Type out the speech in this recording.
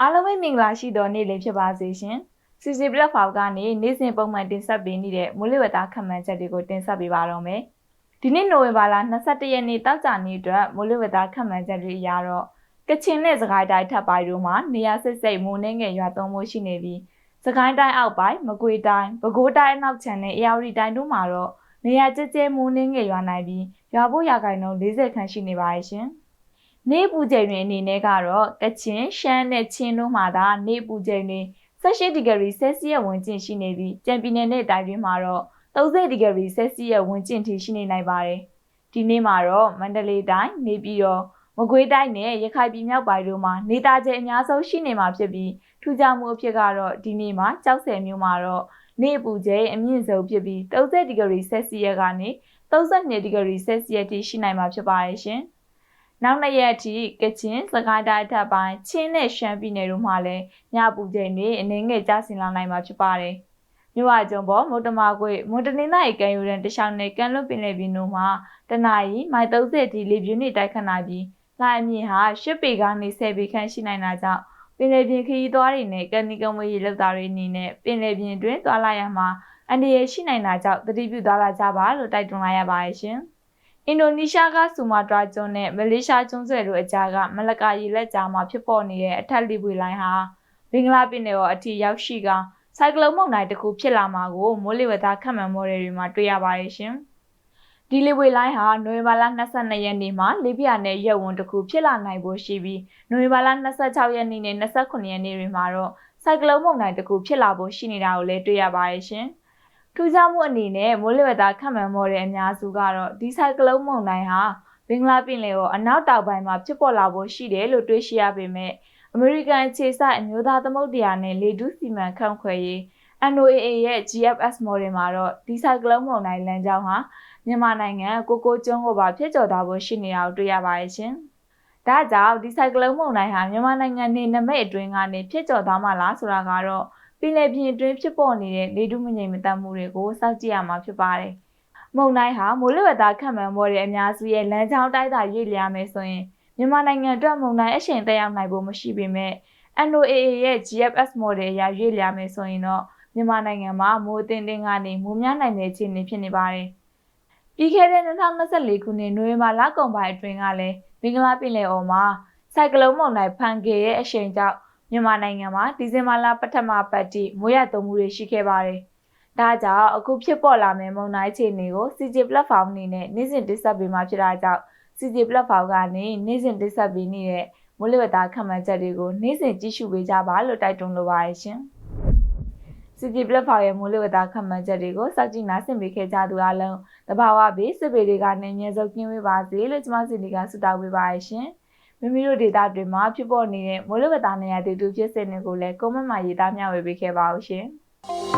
အားလုံးပဲမင်္ဂလာရှိသောနေ့လေးဖြစ်ပါစေရှင်။ CC Platform ကနေနေ့စဉ်ပုံမှန်တင်ဆက်ပေးနေတဲ့မိုးလေဝသခန့်မှန်းချက်တွေကိုတင်ဆက်ပေးပါတော့မယ်။ဒီနေ့နိုဝင်ဘာလ22ရက်နေ့တောက်ကြနေ့အတွက်မိုးလေဝသခန့်မှန်းချက်တွေအရတော့ကချင်နဲ့စကိုင်းတိုင်းထပ်ပိုင်းတို့မှာနေရာစစ်စိတ်မိုးနှင်းငယ်ရွာသွန်းမှုရှိနေပြီးစကိုင်းတိုင်းအောက်ပိုင်းမကွေတိုင်းပဲခူးတိုင်းအနောက်ခြမ်းနဲ့အေရဝတီတိုင်းတို့မှာတော့နေရာကျကျမိုးနှင်းငယ်ရွာနိုင်ပြီးရွာဖို့ရာခိုင်နှုန်း40ခန့်ရှိနေပါရဲ့ရှင်။ နေပူချိန်တွေအနေနဲ့ကတော့ကချင်ရှမ်းနဲ့ချင်းတို့မှာသာနေပူချိန်တွေ18ဒီဂရီဆယ်စီယပ်ဝန်းကျင်ရှိနေပြီးကြံပြည်နယ်နဲ့တိုင်းတွင်းမှာတော့30ဒီဂရီဆယ်စီယပ်ဝန်းကျင်ထိရှိနေနိုင်ပါတယ်။ဒီနေ့မှာတော့မန္တလေးတိုင်းနေပြည်တော်မကွေးတိုင်းနဲ့ရခိုင်ပြည်မြောက်ပိုင်းတို့မှာနေသားချိန်အများဆုံးရှိနေမှာဖြစ်ပြီးထူးခြားမှုအဖြစ်ကတော့ဒီနေ့မှာကြောက်စဲမျိုးမှာတော့နေပူချိန်အမြင့်ဆုံးဖြစ်ပြီး30ဒီဂရီဆယ်စီယပ်ကနေ32ဒီဂရီဆယ်စီယပ်ထိရှိနိုင်မှာဖြစ်ပါတယ်ရှင်။ နောက်နှစ်ရက်အထိကချင်စကိုင်းတိုင်းထပ်ပိုင်းချင်းနဲ့ရှမ်းပြည်နယ်တို့မှာလည်းညပူချိန်တွေအနေငယ်ကျဆင်းလာနိုင်မှာဖြစ်ပါတယ်။မြို့ဝကျုံပေါ်မုတ်တမကွေမွန်တနင်္သာရီကံယူရန်တခြားနယ်ကံလွတ်ပင်လယ်ပြင်တို့မှာတနအီမိုင်30အထိလေပြင်းတွေတိုက်ခတ်နိုင်ပြီးလှိုင်းအမြင့်ဟာ10ပေကနေ10ပေခန့်ရှိနိုင်တာကြောင့်ပင်လယ်ပြင်ခရီးသွားတွေနဲ့ကန်နီကံဝေးရေလောက်တာတွေအနေနဲ့ပင်လယ်ပြင်တွင်သွားလာရမှာအန္တရာယ်ရှိနိုင်တာကြောင့်သတိပြုသွားလာကြပါလို့တိုက်တွန်းလိုက်ရပါတယ်ရှင်။ အင်ဒိုနီးရှားကဆူမာတရာကျွန်းနဲ့မလေးရှားကျွန်းဆွယ်တို့အကြားကမလကာရေလက်ကြားမှာဖြစ်ပေါ်နေတဲ့အထက်လီပွေလိုင်းဟာဘင်္ဂလားပင်လယ်ော်အထိရောက်ရှိကဆိုင်ကလုန်းမုန်တိုင်းတစ်ခုဖြစ်လာမှာကိုမိုးလေဝသခန့်မှန်းမော်ဒယ်တွေမှာတွေ့ရပါတယ်ရှင်။ဒီလေပွေလိုင်းဟာနိုဝင်ဘာလ22ရက်နေ့မှာလေပြာနဲ့ရက်ဝန်းတစ်ခုဖြစ်လာနိုင်ဖို့ရှိပြီးနိုဝင်ဘာလ26ရက်နေ့နဲ့29ရက်နေ့တွေမှာတော့ဆိုင်ကလုန်းမုန်တိုင်းတစ်ခုဖြစ်လာဖို့ရှိနေတာကိုလည်းတွေ့ရပါတယ်ရှင်။ ထူးခြားမှုအနေနဲ့မိုးလေဝသခန့်မှန်းမော်တဲ့အများစုကတော့ဒီဆိုင်ကလုန်းမုန်တိုင်းဟာဘင်္ဂလားပင်လယ်ကိုအနောက်တောင်ပိုင်းမှာဖြစ်ပေါ်လာဖို့ရှိတယ်လို့တွေးရှိရပေမဲ့အမေရိကန်ခြေစိုက်အမျိုးသားသမုဒ္ဒရာနဲ့လေဒူးစီမံခန့်ခွဲရေး NOAA ရဲ့ GFS model မှာတော့ဒီဆိုင်ကလုန်းမုန်တိုင်းလမ်းကြောင်းဟာမြန်မာနိုင်ငံကိုကိုကျွန်းကိုပါဖြစ်ကျော်သွားဖို့ရှိနေတာကိုတွေ့ရပါတယ်ရှင်။ဒါကြောင့်ဒီဆိုင်ကလုန်းမုန်တိုင်းဟာမြန်မာနိုင်ငံနေနမိတ်အတွင်းကနေဖြစ်ကျော်သွားမှလားဆိုတာကတော့ ပင်လယ်ပြင်အတွင်းဖြစ်ပေါ်နေတဲ့လေထုမငြိမ်မသက်မှုတွေကိုစောင့်ကြည့်ရမှာဖြစ်ပါတယ်။မုန်တိုင်းဟာမိုးလေဝသခန့်မှန်းပေါ်တဲ့အများစုရဲ့လမ်းကြောင်းတိုက်တာရွေ့လျားမယ်ဆိုရင်မြန်မာနိုင်ငံအတွက်မုန်တိုင်းအရှိန်သက်ရောက်နိုင်ဖို့မရှိပေမဲ့ NOAA ရဲ့ GFS model အရရွေ့လျားမယ်ဆိုရင်တော့မြန်မာနိုင်ငံမှာမိုးအသင်းတင်းကနေမိုးများနိုင်တဲ့အခြေအနေဖြစ်နေပါတယ်။ပြီးခဲ့တဲ့2024ခုနှစ်နိုဝင်ဘာလကုန်ပိုင်းအတွင်းကလည်းမင်္ဂလာပင်လယ်အော်မှာဆိုင်ကလုန်းမုန်တိုင်းဖန်ကေရဲ့အရှိန်ကြောင့် မြန်မာနိုင်ငံမှာဒီဇင်ဘာလပထမပတ်တိမိုးရသုံးမှုတွေရှိခဲ့ပါတယ်။ဒါကြောင့်အခုဖြစ်ပေါ်လာမယ့်မုန်တိုင်းအခြေအနေကို CJ platform အနေနဲ့နေ့စဉ်တင်ဆက်ပေးမှာဖြစ်တာကြောင့် CJ platform ကနေနေ့စဉ်တင်ဆက်ပေးနေတဲ့မိုးလေဝသခန့်မှန်းချက်တွေကိုနေ့စဉ်ကြည့်ရှုပေးကြပါလို့တိုက်တွန်းလိုပါတယ်ရှင်။ CJ platform ရဲ့မိုးလေဝသခန့်မှန်းချက်တွေကိုစောင့်ကြည့်နားဆင်ပေးခဲ့ကြသူအလုံးတဘာဝဘေးစစ်ပေတွေကနေအမြဲဆုံးကင်းဝေးပါစေလို့ကျွန်မစီဒီကဆုတောင်းပေးပါရရှင်။ မိမိတို့ဒေတာတွေမှာဖြစ်ပေါ်နေတဲ့မိုးလေဝသနေရာတွေတူဖြစ်စဉ်တွေကိုလည်းကွန်မန့်မှာရေးသားမျှဝေပေးခဲ့ပါဦးရှင်။